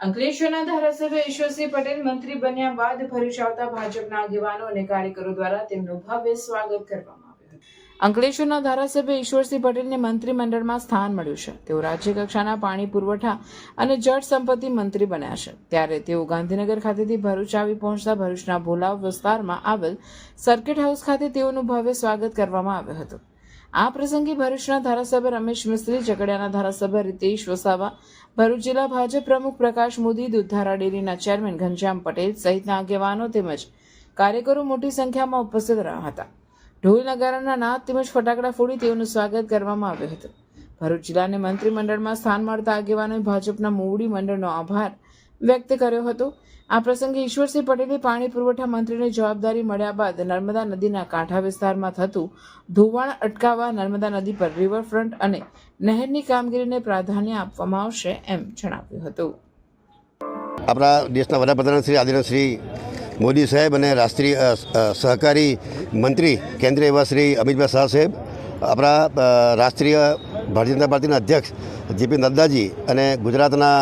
અંકલેશ્વરના ધારાસભ્ય ઈશ્વરસિંહ પટેલ મંત્રી બન્યા બાદ ભરૂચ આવતા ભાજપના આગેવાનો અને કાર્યકરો દ્વારા તેમનું ભવ્ય સ્વાગત કરવામાં આવ્યું અંકલેશ્વરના ધારાસભ્ય ઈશ્વરસિંહ પટેલને મંત્રીમંડળમાં સ્થાન મળ્યું છે. તેઓ રાજ્ય કક્ષાના પાણી પુરવઠા અને જળ સંપત્તિ મંત્રી બન્યા છે. ત્યારે તેઓ ગાંધીનગર ખાતેથી ભરૂચ આવી પહોંચતા ભરૂચના ભોલાવ વિસ્તારમાં આવેલ સર્કિટ હાઉસ ખાતે તેઓનું ભવ્ય સ્વાગત કરવામાં આવ્યું હતું. આ પ્રસંગે ભરૂચના ધારાસભ્ય રમેશ મિસ્ત્રી, ઝઘડિયાના ધારાસભ્ય રીતેશ વસાવા, ભરૂચ જિલ્લા ભાજપ પ્રમુખ પ્રકાશ મોદી, દૂધધારા ડેરીના ચેરમેન ઘનશ્યામ પટેલ સહિતના આગેવાનો તેમજ કાર્યકરો મોટી સંખ્યામાં ઉપસ્થિત રહ્યા હતા. ઢોલ નગારાના નાદ તેમજ ફટાકડા ફોડી તેઓનું સ્વાગત કરવામાં આવ્યું હતું. ભરૂચ જિલ્લાને મંત્રીમંડળમાં સ્થાન મળતા આગેવાનોએ ભાજપના મોવડી મંડળનો આભાર વ્યક્ત કર્યો હતો. આ પ્રસંગે ઈશ્વરસિંહ પટેલે પાણી પુરવઠા મંત્રીની જવાબદારી મળ્યા બાદ નર્મદા નદીના કાંઠા વિસ્તારમાં થતું ધોવાણ અટકાવવા નર્મદા નદી પર રિવરફ્રન્ટ અને નહેરની કામગીરીને પ્રાધાન્ય આપવામાં આવશે એમ જણાવ્યું હતું. આપણા દેશના વડાપ્રધાન શ્રી આદિનાથ શ્રી મોદી સાહેબ અને રાષ્ટ્રીય સહકારી મંત્રી કેન્દ્રીય એવા શ્રી અમિતભાઈ શાહ સાહેબ, આપણા રાષ્ટ્રીય ભારતીય જનતા પાર્ટીના અધ્યક્ષ જેપી નડ્ડાજી અને ગુજરાતના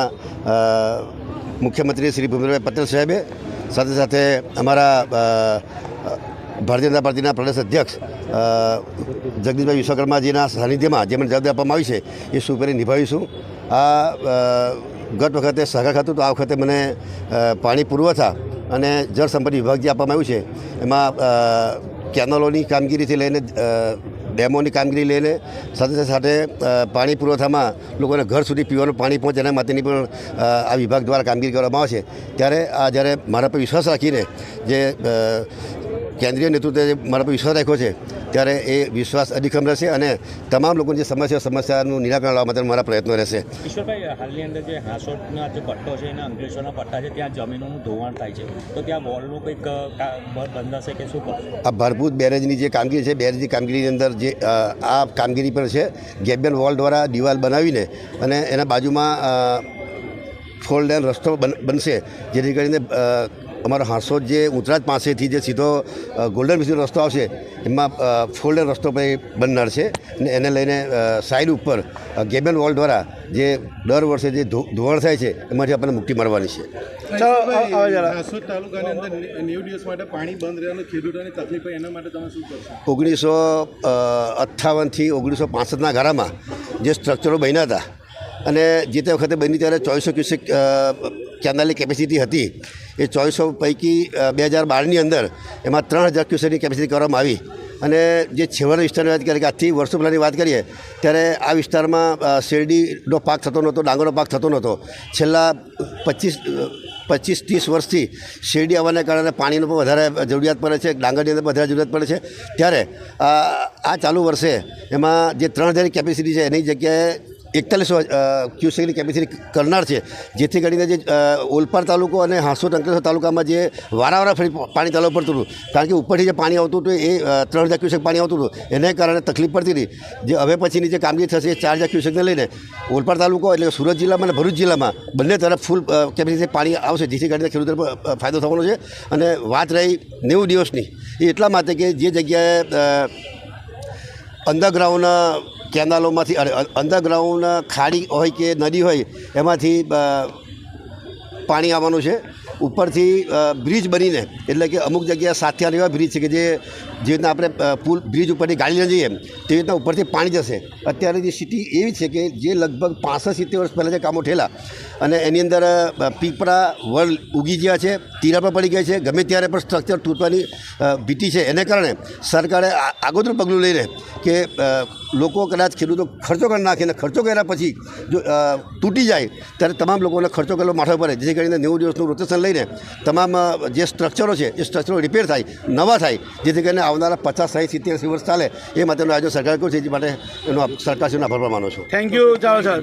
મુખ્યમંત્રી શ્રી ભૂપેન્દ્રભાઈ પટેલ સાહેબે, સાથે સાથે અમારા ભારતીય જનતા પાર્ટીના પ્રદેશ અધ્યક્ષ જગદીશભાઈ વિશ્વકર્માજીના સાનિધ્યમાં જે મને જવાબદારી આપવામાં આવી છે, એ સુપેરી નિભાવીશું. આ ગત વખતે સહકાર ખાતું, તો આ વખતે મને પાણી પુરવઠા અને જળ સંપત્તિ વિભાગ જે આપવામાં આવ્યું છે, એમાં કેનલોની કામગીરીથી લઈને ડેમોની કામગીરી લઈને સાથે સાથે પાણી પુરવઠામાં લોકોને ઘર સુધી પીવાનું પાણી પહોંચે એના માટેની પણ આ વિભાગ દ્વારા કામગીરી કરવામાં આવશે. ત્યારે આ જ્યારે મારા પર વિશ્વાસ રાખીને જે કેન્દ્રીય નેતૃત્વે મારા પર વિશ્વાસ રાખ્યો છે ત્યારે એ વિશ્વાસ અધિકમ રહેશે અને તમામ લોકોની જે સમસ્યા સમસ્યાનું નિરાકરણ લાવવા માટે મારા પ્રયત્નો રહેશે. ઈશ્વરભાઈ હાલની અંદર જે હાંસોટના જે પટ્ટો છે એના અંકલેશ્વરના પટ્ટા છે ત્યાં જમીનોનું ધોવાણ થાય છે. તો ત્યાં વોલનું કંઈક બંધાશે કે શું આ ભરપૂર બેરેજની જે કામગીરી છે બેરેજની કામગીરીની અંદર જે આ કામગીરી પણ છે ગેબિયન વોલ દ્વારા દિવાલ બનાવીને અને એના બાજુમાં ફોલ્ડ લેન રસ્તો બન- બનશે જેથી કરીને અમારો હાંસોદ જે ઉતરાજ પાસેથી જે સીધો ગોલ્ડન બ્રિજનો રસ્તો આવશે એમાં ફોલ્ડ રસ્તો પણ બનનાર છે. અને એને લઈને સાઈડ ઉપર ગેબેન વોલ દ્વારા જે દર વર્ષે જે ધો- ધોવાણ થાય છે એમાંથી આપણને મુક્તિ મળવાની છે. હાંસોદ તાલુકાની અંદર નેવું દિવસ માટે પાણી બંધ રહેવાનું ખેડૂતોની તકલીફ એના માટે તમે શું કરશો? ઓગણીસો અઠ્ઠાવનથી ઓગણીસો પાસઠના ગાળામાં જે સ્ટ્રક્ચરો બન્યા હતા અને જે તે વખતે બની ત્યારે ચોવીસો ક્યુસેક કેનાલની કેપેસિટી હતી. એ ચોવીસો પૈકી બે હજાર બારની અંદર એમાં ત્રણ હજાર ક્યુસેકની કેપેસિટી કરવામાં આવી. અને જે છેવાના વિસ્તારની વાત કરીએ કે આજથી વર્ષો પહેલાંની વાત કરીએ, ત્યારે આ વિસ્તારમાં શેરડીનો પાક થતો નહોતો, ડાંગરનો પાક થતો નહોતો. છેલ્લા પચીસ પચીસ ત્રીસ વર્ષથી શેરડી આવવાને કારણે પાણીનો પણ વધારે જરૂરિયાત પડે છે, ડાંગરની અંદર વધારે જરૂરિયાત પડે છે. ત્યારે આ ચાલુ વર્ષે એમાં જે ત્રણ હજારની કેપેસિટી છે, એની જગ્યાએ એકતાલીસો ક્યુસેકની કેપેસિટી કરનાર છે. જેથી કરીને જે ઓલપાડ તાલુકો અને હાંસોદ અંકલેશ્વર તાલુકામાં જે વારાવારા ફરી પાણી ચાલવું પડતું હતું. કારણ કે ઉપરથી જે પાણી આવતું હતું એ ત્રણ હજાર ક્યુસેક પાણી આવતું હતું. એને કારણે તકલીફ પડતી હતી. જે હવે પછીની જે કામગીરી થશે એ ચાર હજાર ક્યુસેકને લઈને ઓલપાડ તાલુકો એટલે સુરત જિલ્લામાં અને ભરૂચ જિલ્લામાં બંને તરફ ફૂલ કેપેસિટી પાણી આવશે જેથી કરીને ખેડૂતોને પણ, ફાયદો થવાનો છે. અને વાત રહી નેવું દિવસની. એ એટલા માટે કે જે જગ્યાએ અંડરગ્રાઉન્ડ કેનાલોમાંથી અંડરગ્રાઉન્ડ ખાડી હોય કે નદી હોય, એમાંથી પાણી આવવાનું છે. ઉપરથી બ્રિજ બનીને, એટલે કે અમુક જગ્યાએ સાથિયાર એવા બ્રિજ છે કે જે જે રીતના આપણે પુલ, બ્રિજ ઉપરથી ગાડી લઈને જઈએ તેવી રીતના ઉપરથી પાણી જશે. અત્યારે જે સિટી એવી છે કે જે લગભગ પાસઠ સિત્તેર વર્ષ પહેલાં જે કામો થયેલા અને એની અંદર પીપળા વડ ઉગી ગયા છે, તીરા પર પડી ગયા છે. ગમે ત્યારે પણ સ્ટ્રક્ચર તૂટવાની ભીતી છે. એને કારણે સરકારે આગોતરું પગલું લઈને કે લોકો કદાચ ખેડૂતો ખર્ચો કરી નાખે અને ખર્ચો કર્યા પછી જો તૂટી જાય, ત્યારે તમામ લોકોને ખર્ચો કરેલો માથા પડે જેથી કરીને નેવું દિવસનું રોટેશન લઈને તમામ જે સ્ટ્રક્ચરો છે, એ સ્ટ્રક્ચરો રિપેર થાય, નવા થાય. જેથી કરીને આવનારા પચાસ, સાહીઠ સિત્તેર વર્ષ ચાલે એ માટેનું આયોજન સરકાર કર્યું છે એ માટે એનો સરકારશ્રીનો આભાર માનું છું. થેન્ક યુ ચાલો સર